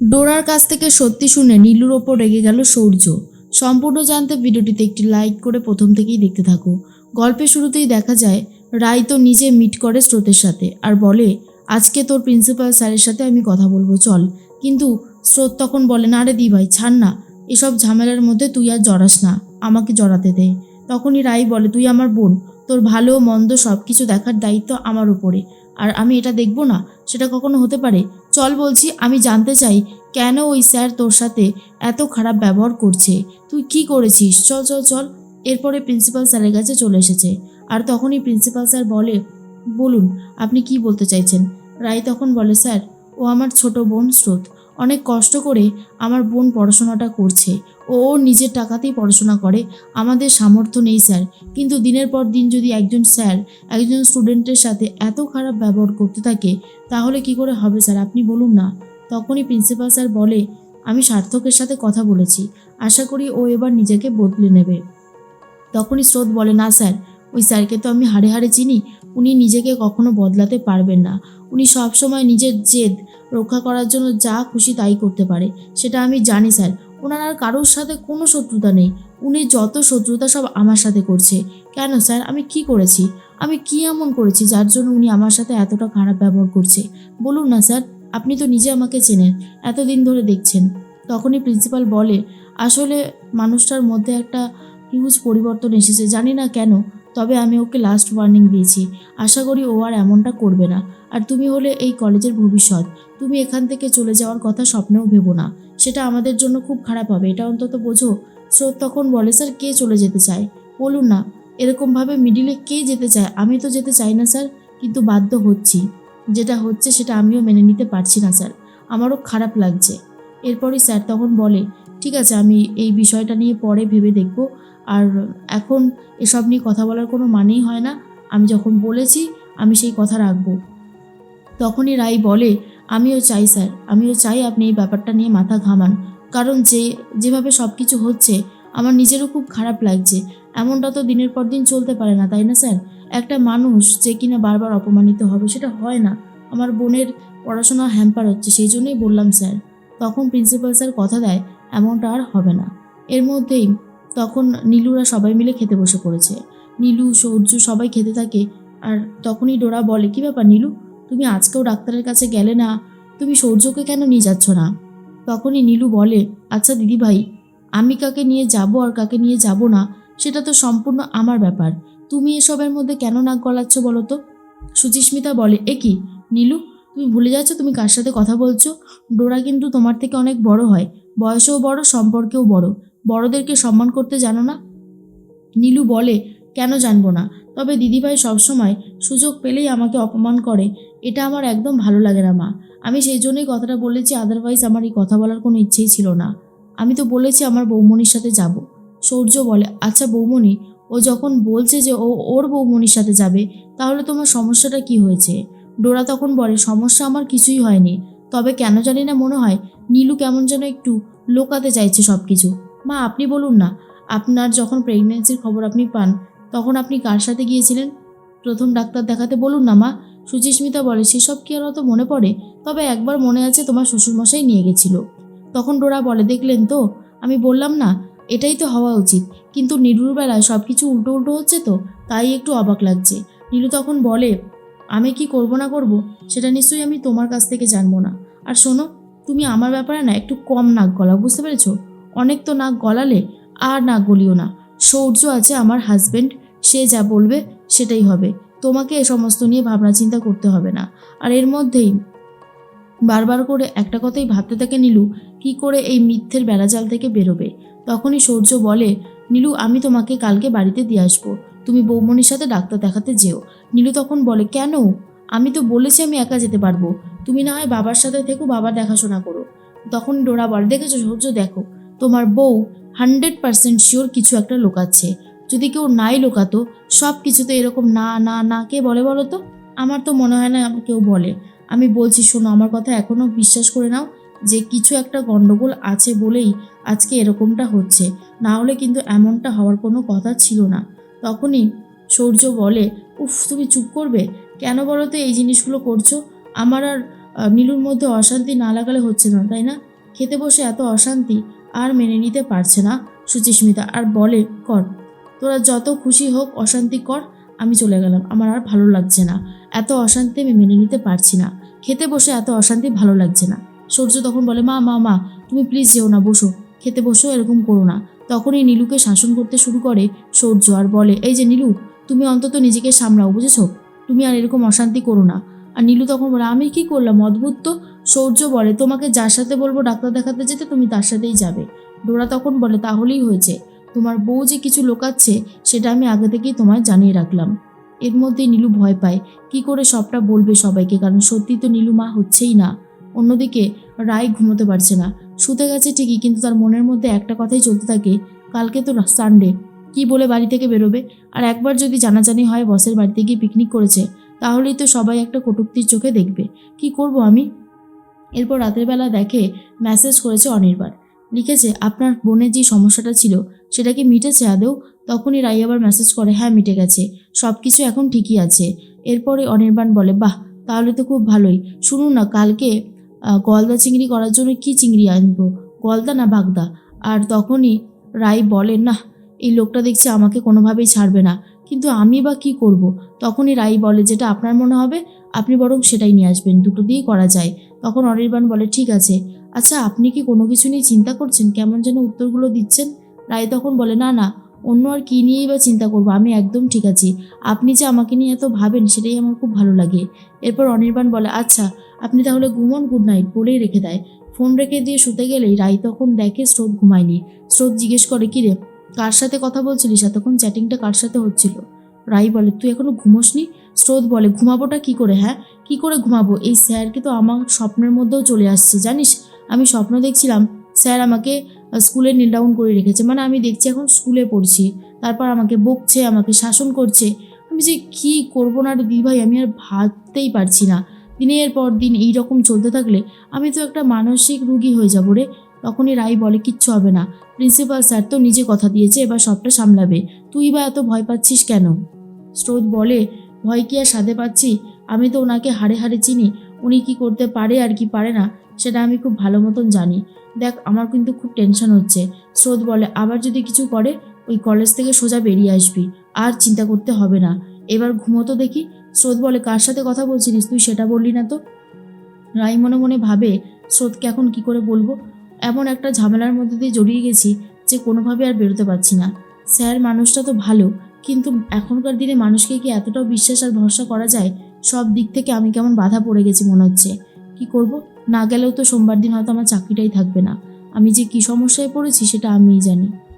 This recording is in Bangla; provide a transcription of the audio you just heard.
ডোরার কাছ থেকে সত্যি শুনে নীলুর ওপর রেগে গেল সৌর্য। সম্পূর্ণ জানতে ভিডিওটিতে একটি লাইক করে প্রথম থেকেই দেখতে থাকো। গল্পের শুরুতেই দেখা যায়, রাই তো নিজে মিট করে স্রোতের সাথে আর বলে, আজকে তোর প্রিন্সিপাল স্যারের সাথে আমি কথা বলব, চল। কিন্তু স্রোত তখন বলে, না রে দি ভাই ছাড় না। এসব ঝামেলার মধ্যে তুই আর জড়াস না, আমাকে জড়াতে দে। তখনই রাই বলে, তুই আমার বোন। তোর ভালো, মন্দ সব কিছু দেখার দায়িত্ব আমার উপরে। আর আমি এটা দেখব না? সেটা কখনো হতে পারে? চল বলছি, আমি জানতে চাই, কেন ওই স্যার তোর সাথে এত খারাপ ব্যবহার করছে? তুই কি করেছিস? চল চল চল। এরপরে প্রিন্সিপাল স্যারের কাছে চলে এসেছে। আর তখনই প্রিন্সিপাল স্যার বলে, বলুন, আপনি কি বলতে চাইছেন? রায় তখন বলে, স্যার, ও আমার ছোট বোন স্রোত। অনেক কষ্ট করে আমার বোন পড়াশোনাটা করছে। ও ওর নিজের টাকাতেই পড়াশোনা করে। আমাদের সামর্থ্য নেই, স্যার। কিন্তু দিনের পর দিন যদি একজন স্যার, একজন স্টুডেন্টের সাথে এত খারাপ ব্যবহার করতে থাকে, তাহলে কি করে হবে, স্যার? আপনি বলুন না। তখনই প্রিন্সিপাল স্যার বলে, আমি সার্থকের সাথে কথা বলেছি। আশা করি ও এবার নিজেকে বদলে নেবে। তখনই স্রোত বলে, না, স্যার। ওই স্যারকে তো আমি হাড়ে হাড়ে চিনি। উনি নিজেকে কখনো বদলাতে পারবেন না। উনি সবসময় নিজের জেদ রক্ষা করার জন্য যা খুশি তাই করতে পারে। সেটা আমি জানি, স্যার। ওনার আর কারোর সাথে কোনো শত্রুতা নেই। উনি যত শত্রুতা সব আমার সাথে করছে। কেন, স্যার? আমি কি করেছি? আমি কি এমন করেছি যার জন্য উনি আমার সাথে এতটা খারাপ ব্যবহার করছে? বলুন না, স্যার। আপনি তো নিজে আমাকে চেনেন, এতদিন ধরে দেখছেন। তখনই প্রিন্সিপাল বলে, আসলে মানুষটার মধ্যে একটা হিউজ পরিবর্তন এসেছে। জানি না কেন তবে আমি ওকে লাস্ট ওয়ার্নিং দিয়েছি। আশা করি ও আর এমনটা করবে না। আর তুমি হলে এই কলেজের ভবিষ্যৎ। তুমি এখান থেকে চলে যাওয়ার কথা স্বপ্নেও ভেবো না। সেটা আমাদের জন্য খুব খারাপ হবে, এটা অন্তত বোঝো। স্রোত তখন বলে, স্যার, কে চলে যেতে চায়? বলুন না, এরকমভাবে মিডিলে কে যেতে চায়? আমি তো যেতে চাই না, স্যার, কিন্তু বাধ্য হচ্ছি। যেটা হচ্ছে সেটা আমিও মেনে নিতে পারছি না, স্যার। আমারও খারাপ লাগছে। এরপরই স্যার তখন বলে ঠিক আছে, আমি এই বিষয়টা নিয়ে পরে ভেবে দেখব। আর এখন এসব নিয়ে কথা বলার কোনো মানেই হয় না। আমি যখন বলেছি, আমি সেই কথা রাখব। তখনই রাই বলে, আমিও চাই স্যার, আমিও চাই আপনি এই ব্যাপারটা নিয়ে মাথা ঘামান। কারণ যে, যেভাবে সব কিছু হচ্ছে, আমার নিজেরও খুব খারাপ লাগছে। এমনটা তো দিনের পর দিন চলতে পারে না, তাই না স্যার? একটা মানুষ যে কিনা বারবার অপমানিত হবে, সেটা হয় না। আমার বোনের পড়াশোনা হ্যাম্পার হচ্ছে, সেই জন্যই বললাম স্যার। তখন প্রিন্সিপাল স্যার কথা দেয় এমনটা আর হবে না। এর মধ্যেই তখন নীলুরা সবাই মিলে খেতে বসে পড়েছে। নীলু, সৌর্য সবাই খেতে থাকে আর তখনই ডোরা বলে, কি ব্যাপার নীলু? তুমি আজকেও ডাক্তারের কাছে গেলে না? তুমি সৌর্যকে কেন নিয়ে যাচ্ছ না? তখনই নীলু বলে আচ্ছা দিদি ভাই আমি কাকে নিয়ে যাব আর কাকে নিয়ে যাব না, সেটা তো সম্পূর্ণ আমার ব্যাপার। তুমি এসবের মধ্যে কেন নাক গলাচ্ছ বলো তো? সুচিস্মিতা বলে, এ কি? নীলু তুমি ভুলে যাচ্ছ তুমি কার সাথে কথা বলছো? ডোরা কিন্তু তোমার থেকে অনেক বড় হয়। বয়সেও বড়, সম্পর্কেও বড়। বড়দেরকে সম্মান করতে জানো না? নীলু বলে, কেন জানব না? তবে দিদিভাই সবসময় সুযোগ পেলেই আমাকে অপমান করে। এটা আমার একদম ভালো লাগে না, মা। আমি সেই জন্যই কথাটা বলেছি আদারওয়াইজ আমার এই কথা বলার কোনো ইচ্ছেই ছিল না। আমি তো বলেছি আমার বৌমনির সাথে যাব। সৌর্য বলে আচ্ছা বৌমনি, ও যখন বলছে যে ও, ওর বৌমনির সাথে যাবে, তাহলে তোমার সমস্যাটা কি হয়েছে? ডোরা তখন বলে, সমস্যা আমার কিছুই হয়নি। তবে কেন জানি না মনে হয় নীলু কেমন যেন একটু লোকাতে চাইছে সব কিছু মা, আপনি বলুন না, আপনার যখন প্রেগনেন্সির খবর আপনি পান, তখন আপনি কার সাথে গিয়েছিলেন? প্রথম ডাক্তার দেখাতে বলুন না, মা। সুচিস্মিতা বলে, সেসব কি আর অত মনে পড়ে? তবে একবার মনে আছে তোমার শ্বশুরমশাই নিয়ে গেছিল। তখন ডোরা বলে, দেখলেন তো? আমি বললাম না, এটাই তো হওয়া উচিত। কিন্তু নীলুর বেলায় সব কিছু উল্টো উল্টো হচ্ছে তো, তাই একটু অবাক লাগছে। নীলু তখন বলে আমি কি করব না করব, সেটা নিশ্চয়ই আমি তোমার কাছ থেকে জানব না। আর শোনো, তুমি আমার ব্যাপারে না একটু কম নাক গলাও, বুঝতে পেরেছ? অনেক তো নাক গলালে আর নাক গলিও না। সৌর্য আছে আমার হাজবেন্ড সে যা বলবে সেটাই হবে। তোমাকে এ সমস্ত নিয়ে ভাবনা চিন্তা করতে হবে না। আর এর মধ্যেই বারবার করে একটা কথাই ভাবতে থাকে নীলু, কি করে এই মিথ্যের বেড়াজাল থেকে বেরোবে? তখনই সৌর্য বলে, নীলু, আমি তোমাকে কালকে বাড়িতে দিয়ে আসব। তুমি বৌমনির সাথে ডাক্তার দেখাতে যেও। নীলু তখন বলে, কেন? আমি তো বলেছি আমি একা যেতে পারব। তুমি না হয় বাবার সাথে থেকো, বাবার দেখাশোনা করো। তখন ডোরা বলে, দেখেছ সৌর্য? দেখো, তোমার বউ হান্ড্রেড পার্সেন্ট শিওর কিছু একটা লোকাচ্ছে। যদি কেউ নাই লোকাতো, সব কিছুতে এরকম না না না, কে বলে বলো তো? আমার তো মনে হয় না কেউ বলে। আমি বলছি, শোনো, আমার কথা এখনও বিশ্বাস করে নাও যে কিছু একটা গণ্ডগোল আছে বলেই আজকে এরকমটা হচ্ছে। না হলে কিন্তু এমনটা হওয়ার কোনো কথা ছিল না। তখনই সূর্য বলে, উফ, তুমি চুপ করবে? কেন বলো তো এই জিনিসগুলো করছ? আমার আর নীলুর মধ্যে অশান্তি না লাগালে হচ্ছে না, তাই না? খেতে বসে এত অশান্তি আর মেনে নিতে পারছে না সুচিস্মিতা, আর বলে, কর, তোরা যত খুশি হোক অশান্তি কর, আমি চলে গেলাম। আমার আর ভালো লাগছে না। এত অশান্তি আমি মেনে নিতে পারছি না। খেতে বসে এত অশান্তি ভালো লাগছে না। সূর্য তখন বলে, মা মা মা, তুমি প্লিজ যেও না, বসো। খেতে বসো এরকম করো না। তখনই নীলুকে শাসন করতে শুরু করে, সৌর্য, আর বলে, এই যে নীলু, তুমি অন্তত নিজেকে সামলাও, বুঝেছ? তুমি আর এরকম অশান্তি করো না। আর নীলু তখন বলে, আমি কি করলাম? অদ্ভুত তো। সৌর্য বলে, তোমাকে যার সাথে বলব ডাক্তার দেখাতে যেতে তুমি তার সাথেই যাবে। ডোরা তখন বলে, তাহলেই হয়েছে। তোমার বউ যে কিছু লোকাচ্ছে, সেটা আমি আগে থেকেই তোমায় জানিয়ে রাখলাম। এর মধ্যে নীলু ভয় পায়। কি করে সবটা বলবে সবাইকে? কারণ সত্যি তো নীলু মা হচ্ছেই না। অন্যদিকে রায় ঘুমোতে পারছে না। শুতে গেছে ঠিকই, কিন্তু তার মনের মধ্যে একটা কথাই চলতে থাকে, কালকে তো সানডে কি বলে বাড়ি থেকে বেরোবে? আর একবার যদি জানাজানি হয় বসের বাড়িতে গিয়ে পিকনিক করেছে, তাহলেই তো সবাই একটা কটুক্তির চোখে দেখবে। কি করব আমি? এরপর রাতের বেলা দেখে মেসেজ করেছে অনির্বাণ। লিখেছে, আপনার বোনের যে সমস্যাটা ছিল, সেটা কি মিটেছে আদৌ? তখনই রাই আবার মেসেজ করে হ্যাঁ মিটে গেছে। সব কিছু এখন ঠিকই আছে। এরপরে অনির্বাণ বলে, বাহ, তাহলে তো খুব ভালোই। শুনুন না, কালকে গলদা চিংড়ি করার জন্য কি চিংড়ি আনব? গলদা না বাগদা? আর তখনই রাই বলে না এই লোকটা দেখছে আমাকে কোনোভাবেই ছাড়বে না। কিন্তু আমি বা কি করব? তখনই রাই বলে, যেটা আপনার মনে হবে, আপনি বরং সেটাই নিয়ে আসবেন, দুটো দিয়েই করা যায়। তখন অনির্বাণ বলে, ঠিক আছে। আচ্ছা আপনি কি কোনো কিছু নিয়ে চিন্তা করছেন? কেমন যেন উত্তরগুলো দিচ্ছেন? রায় তখন বলে, না না, অন্য আর কী নিয়েই বা চিন্তা করব? আমি একদম ঠিক আছি। আপনি যে আমাকে নিয়ে এত ভাবেন, সেটাই আমার খুব ভালো লাগে। এরপর অনির্বাণ বলে আচ্ছা আপনি তাহলে ঘুমন গুড নাইট বলেই রেখে দেয়। ফোন রেখে দিয়ে শুতে গেলেই রাই তখন দেখে স্রোত ঘুমায়নি। স্রোত জিজ্ঞেস করে কি রে কার সাথে কথা বলছিলিস? এতক্ষণ চ্যাটিংটা কার সাথে হচ্ছিল? রাই বলে, তুই এখনও ঘুমোসনি? স্রোত বলে, ঘুমাবোটা কি করে হ্যাঁ? কি করে ঘুমাবো? এই স্যারকে তো আমার স্বপ্নের মধ্যেও চলে আসছে, জানিস? আমি স্বপ্ন দেখছিলাম, স্যার আমাকে স্কুলে নীল ডাউন করে রেখেছে। মানে আমি দেখছি এখন স্কুলে পড়ছি। তারপর আমাকে বকছে, আমাকে শাসন করছে। আমি যে কি করব না রে দিদিভাই, আমি আর ভাবতেই পারছি না। দিনের পর দিন এই রকম চলতে থাকলে আমি তো একটা মানসিক রুগী হয়ে যাব রে। তখনই রাই বলে, কিচ্ছু হবে না। প্রিন্সিপাল স্যার তো নিজে কথা দিয়েছে, এবার সবটা সামলাবে। তুই বা এত ভয় পাচ্ছিস কেন? স্রোত বলে, ভয় কি আর সাধে পাচ্ছি? আমি তো ওনাকে হাড়ে হাড়ে চিনি। উনি কি করতে পারে আর কি পারে না, সেটা আমি খুব ভালো মতন জানি। দেখ, আমার কিন্তু খুব টেনশন হচ্ছে। স্রোত বলে, আবার যদি কিছু করে, ওই কলেজ থেকে সোজা বেরিয়ে আসবি। আর চিন্তা করতে হবে না। এবার ঘুমোতো দেখি স্রোত বলে, কার সাথে কথা বলছিলিস তুই সেটা বললি না তো? রাই মনে মনে ভাবে স্রোতকে এখন কি করে বলব? এমন একটা ঝামেলার মধ্যে দিয়ে জড়িয়ে গেছি যে কোনোভাবে আর বেরোতে পারছি না। স্যার, মানুষটা তো ভালো, কিন্তু এখনকার দিনে মানুষকে কি এতটাও বিশ্বাস আর ভরসা করা যায়? সব দিক থেকে আমি কেমন বাধা পড়ে গেছি মনে হচ্ছে। কি করব? না গেলেও তো সোমবার দিন হয়তো আমার চাকরিটাই থাকবে না। আমি যে কি সমস্যায় পড়েছি সেটা আমিই জানি।